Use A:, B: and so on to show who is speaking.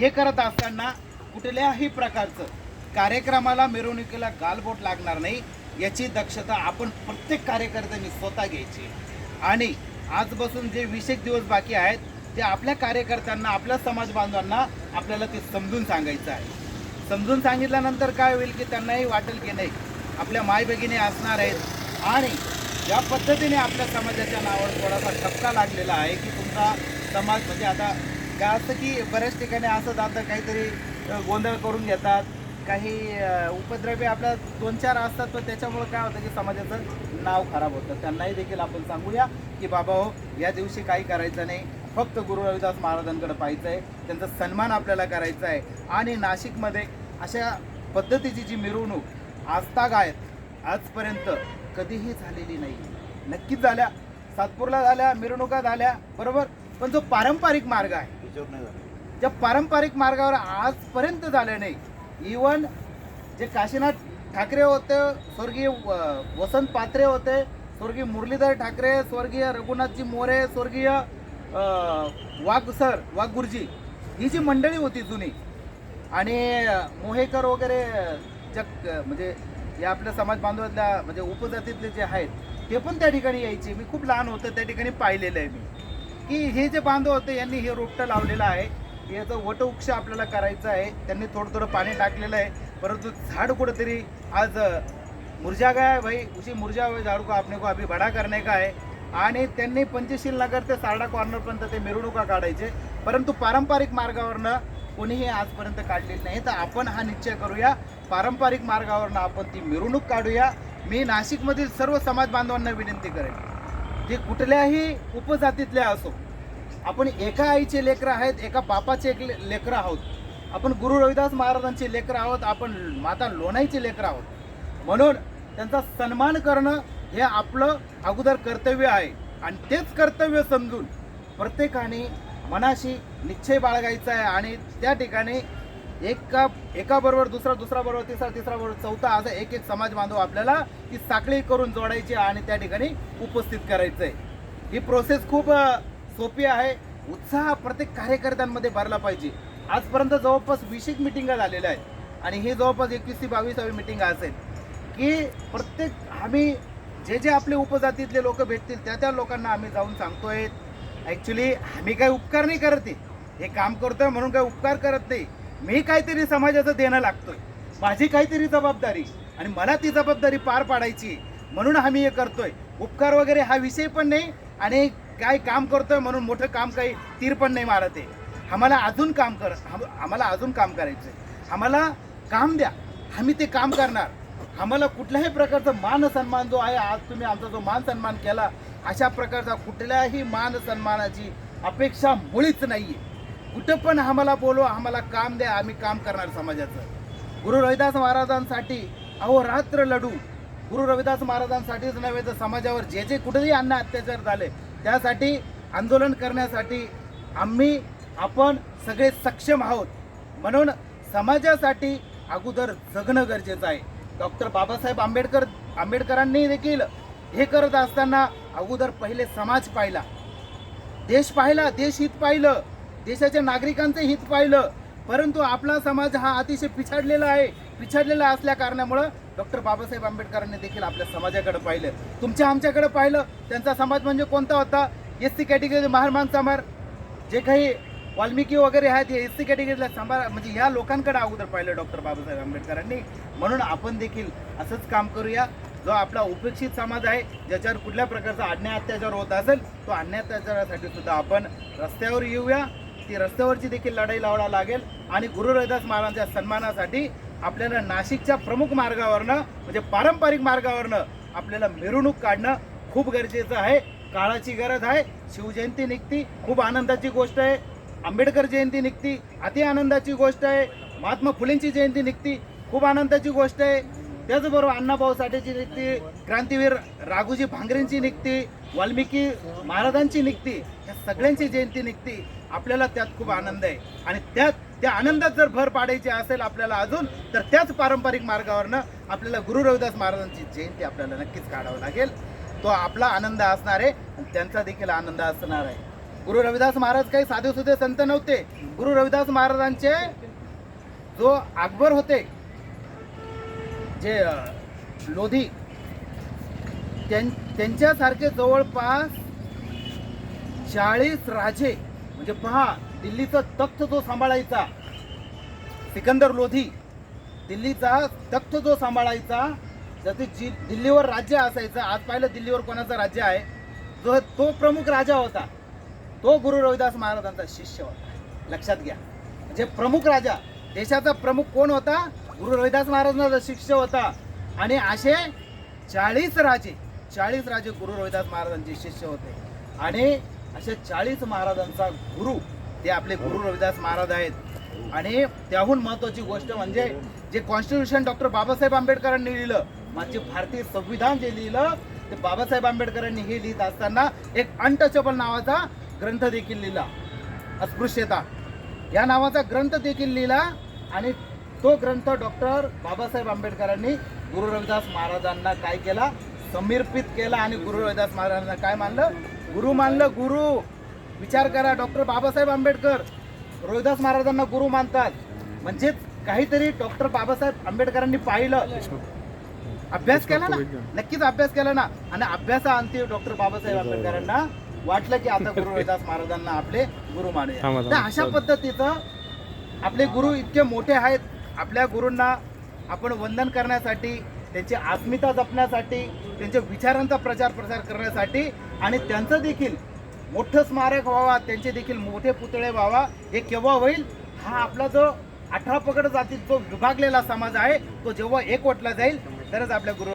A: हे करत असताना कुठल्याही प्रकारचं कार्यक्रमाला मिरवणुकीला गालबोट लागणार नाही याची दक्षता आपण प्रत्येक कार्यकर्त्यांनी स्वतः घ्यायची. आणि आजपासून जे विशेष दिवस बाकी आहेत ते आपल्या कार्यकर्त्यांना आपल्या समाज बांधवांना आपल्याला ते समजून सांगायचं आहे. समजून सांगितल्यानंतर काय होईल की त्यांनाही वाटेल की नाही आपल्या माय भगिनी असणार आहेत. आणि ज्या पद्धतीने आपल्या समाजाच्या नावावर थोडासा ठपका लागलेला आहे की तुमचा समाज म्हणजे आता काय असतं की बऱ्याच ठिकाणी असं जातं काहीतरी गोंधळ करून घेतात. काही उपद्रवी आपल्या दोन चार असतात पण त्याच्यामुळं काय होतं की समाजाचं नाव खराब होतं. त्यांनाही देखील आपण सांगूया की बाबा हो या दिवशी काही करायचं नाही. फक्त गुरु रविदास महाराजांकडे पाहायचं आहे त्यांचा सन्मान आपल्याला करायचा आहे. आणि नाशिकमध्ये अशा पद्धतीची जी मिरवणूक आजतागायत आजपर्यंत कधीही झालेली नाही. नक्कीच झाल्या. सातपूरला झाल्या मिरवणुका झाल्या बरोबर? पण जो पारंपरिक मार्ग आहे ज्या पारंपरिक मार्गावर आजपर्यंत झाले नाही इवन जे काशीनाथ ठाकरे होते स्वर्गीय व- वसंत पात्रे होते स्वर्गीय मुरलीधर ठाकरे स्वर्गीय रघुनाथजी मोरे स्वर्गीय वाघ सर वाघ गुरुजी ही जी मंडळी होती जुनी आणि मोहेकर वगैरे जग म्हणजे या आपल्या समाज बांधवातल्या म्हणजे उपजातीतले जे आहेत ते पण त्या ठिकाणी यायचे. मी खूप लहान होतं त्या ठिकाणी पाहिलेलं आहे मी. की हे जे बांधव होते यांनी हे रोपटं लावलेलं आहे. याचं वटवृक्ष आपल्याला करायचं आहे. त्यांनी थोडं थोडं पाणी टाकलेलं आहे. परंतु झाड कुठंतरी आज अ, मुरझा गया है भाई. उसी मुरझा हुए झाड़ को आपने को अभी बड़ा करने का है. आणि त्यांनी पंचशील नगर ते सारडा कॉर्नरपर्यंत ते मिरवणुका काढायचे. परंतु पारंपरिक मार्गावरनं कोणीही आजपर्यंत काढलेली नाही. तर आपण हा निश्चय करूया. पारंपरिक मार्गावरनं आपण ती मिरवणूक काढूया. मी नाशिकमधील सर्व समाज बांधवांना विनंती करेन. ते कुठल्याही उपजातीतले असो आपण एका आईचे लेकरं आहेत एका बापाचे एक लेकरं आहोत. आपण गुरु रविदास महाराजांचे लेकरं आहोत आपण माता लोणाईचे लेकरं आहोत. म्हणून त्यांचा सन्मान करणं हे आपलं अगोदर कर्तव्य आहे. आणि तेच कर्तव्य समजून प्रत्येकाने मनाशी निश्चय बाळगायचा आहे आणि त्या ठिकाणी एका एका बरोबर दुसरा दुसरा बरोबर तिसरा तिसरा बरोबर चौथा असा एक एक समाज बांधव आपल्याला ती साखळी करून जोडायची आणि त्या ठिकाणी उपस्थित करायचं आहे ही प्रोसेस खूप सोपी आहे. उत्साह प्रत्येक कार्यकर्त्यांमध्ये भरला पाहिजे. आजपर्यंत जवळपास विशेष मिटिंगा झालेल्या आहेत आणि ही जवळपास एकवीस ते बावीसावी मिटिंग असेल. की प्रत्येक आम्ही जे जे आपले उपजातीतले लोक भेटतील त्या त्या लोकांना आम्ही जाऊन सांगतोय. ॲक्च्युली आम्ही काही उपकार नाही करत हे काम करतोय म्हणून काही उपकार करत नाही. मी काहीतरी समाजाचं देणं लागतोय. माझी काहीतरी जबाबदारी आणि मला ती जबाबदारी पार पाडायची म्हणून आम्ही हे करतोय. उपकार वगैरे हा विषय पण नाही आणि काय काम करतोय म्हणून मोठं काम काही तीर पण नाही मारत आहे. आम्हाला अजून काम कर आम्हाला अजून काम करायचं आहे आम्हाला काम द्या. आम्ही ते काम करणार. आम्हाला कुठल्याही प्रकारचा मान सन्मान जो आहे आज तुम्ही आमचा जो मान सन्मान केला अशा प्रकारचा कुठल्याही मान सन्मानाची अपेक्षा मुळीच नाही आहे कुठं पण आम्हाला बोलवा आम्हाला काम द्या आम्ही काम करणार समाजाचं. गुरु रविदास महाराजांसाठी अहो रात्र लढू. गुरु रविदास महाराजांसाठीच नव्हे तर समाजावर जे जे कुठेही अन्य अत्याचार झाले त्यासाठी आंदोलन करण्यासाठी आम्ही आपण सगळे सक्षम आहोत. म्हणून समाजासाठी अगोदर जगणं गरजेचं आहे. डॉक्टर बाबासाहेब आंबेडकर आंबेडकरांनी देखील हे करत असताना अगोदर पहिले समाज पाहिला. देश पाहिला देश हित पाहिलं. देशाच्या नागरिकांचं हित पाहिलं. परंतु आपला समाज हा अतिशय पिछाडलेला आहे. पिछाडलेला असल्या कारणामुळं डॉक्टर बाबासाहेब आंबेडकरांनी देखील आपल्या समाजाकडे पाहिलं. तुमच्या आमच्याकडे पाहिलं. त्यांचा समाज म्हणजे कोणता होता? एस सी कॅटेगरी महारमान समार जे काही वाल्मिकी वगैरे आहेत हे एस सी कॅटेगरीला सांभाळ म्हणजे ह्या लोकांकडे अगोदर पाहिलं डॉक्टर बाबासाहेब आंबेडकरांनी. म्हणून आपण देखील असंच काम करूया. जो आपला उपेक्षित समाज आहे ज्याच्यावर कुठल्या प्रकारचा अन्याय अत्याचार होत असेल तो अन्याय अत्याचारासाठी सुद्धा आपण रस्त्यावर येऊया. ती रस्त्यावरची देखील लढाई लावायला लागेल. आणि गुरु रविदास महाराजांच्या सन्मानासाठी आपल्याला नाशिकच्या प्रमुख मार्गावरनं म्हणजे पारंपरिक मार्गावरनं आपल्याला मिरवणूक काढणं खूप गरजेचं आहे. काळाची गरज आहे. शिवजयंती निघती खूप आनंदाची गोष्ट आहे. आंबेडकर जयंती निघती अति आनंदाची गोष्ट आहे. महात्मा फुलेंची जयंती निघती खूप आनंदाची गोष्ट आहे. त्याचबरोबर अण्णाभाऊ साठेची निघती क्रांतीवीर राघोजी भांगरेंची निघती वाल्मिकी महाराजांची निघती या सगळ्यांची जयंती निघती. आपल्याला त्यात खूप आनंद आहे. आणि त्यात त्या आनंदात जर भर पाडायची असेल आपल्याला अजून तर त्याच पारंपरिक मार्गावरनं आपल्याला गुरु रविदास महाराजांची जयंती आपल्याला नक्कीच काढावं लागेल. तो आपला आनंद असणार आहे आणि त्यांचा देखील आनंद असणार आहे. गुरु रविदास महाराज काही साधे सुधे संत नव्हते. गुरु रविदास महाराजांचे जो अकबर होते जे लोधी त्यां- त्यांच्यासारखे जवळपास चाळीस राजे म्हणजे पहा दिल्लीचा तख्त जो सांभाळायचा सिकंदर लोधी दिल्लीचा तख्त जो सांभाळायचा जसे जी दिल्लीवर राज्य असायचं आज पाहिलं दिल्लीवर कोणाचं राज्य आहे जो तो प्रमुख राजा होता तो गुरु रविदास महाराजांचा शिष्य होता. लक्षात घ्या. म्हणजे प्रमुख राजा देशाचा प्रमुख कोण होता? गुरु रविदास महाराजांचा शिष्य होता आणि असे चाळीस राजे चाळीस राजे गुरु रविदास महाराजांचे शिष्य होते. आणि असे चाळीस महाराजांचा गुरु ते आपले गुरु रविदास महाराज आहेत. आणि त्याहून महत्वाची गोष्ट म्हणजे जे कॉन्स्टिट्यूशन डॉक्टर बाबासाहेब आंबेडकरांनी लिहिलं माझे भारतीय संविधान जे लिहिलं ते बाबासाहेब आंबेडकरांनी हे लिहित असताना एक अनटचेबल नावाचा ग्रंथ देखील लिहिला. अस्पृश्यता. या नावाचा ग्रंथ देखील लिहिला आणि तो ग्रंथ डॉक्टर बाबासाहेब आंबेडकरांनी गुरु रविदास महाराजांना काय केला? समर्पित केला आणि गुरु रविदास महाराजांना काय मानलं? गुरु मानलं गुरु. विचार करा डॉक्टर बाबासाहेब आंबेडकर. रोहिदास महाराजांना गुरु मानतात. म्हणजेच काहीतरी डॉक्टर बाबासाहेब आंबेडकरांनी पाहिलं. अभ्यास केला ना? नक्कीच अभ्यास केला ना? आणि अभ्यासाअंती डॉक्टर बाबासाहेब आंबेडकरांना वाटलं की आता गुरु रविदास महाराजांना आपले गुरु मानूया. तर. अशा पद्धतीचं आपले गुरु इतके मोठे आहेत. आपल्या गुरूंना आपण वंदन करण्यासाठी त्यांची अस्मिता जपण्यासाठी त्यांच्या विचारांचा प्रचार प्रसार करण्यासाठी आणि त्यांचं देखील मोठं स्मारक व्हावा त्यांचे देखील मोठे पुतळे व्हावा हे केव्हा होईल? हा आपला जो अठरा पकड जातील जो विभागलेला समाज आहे तो जेव्हा एकवटला जाईल तरच आपल्या गुरु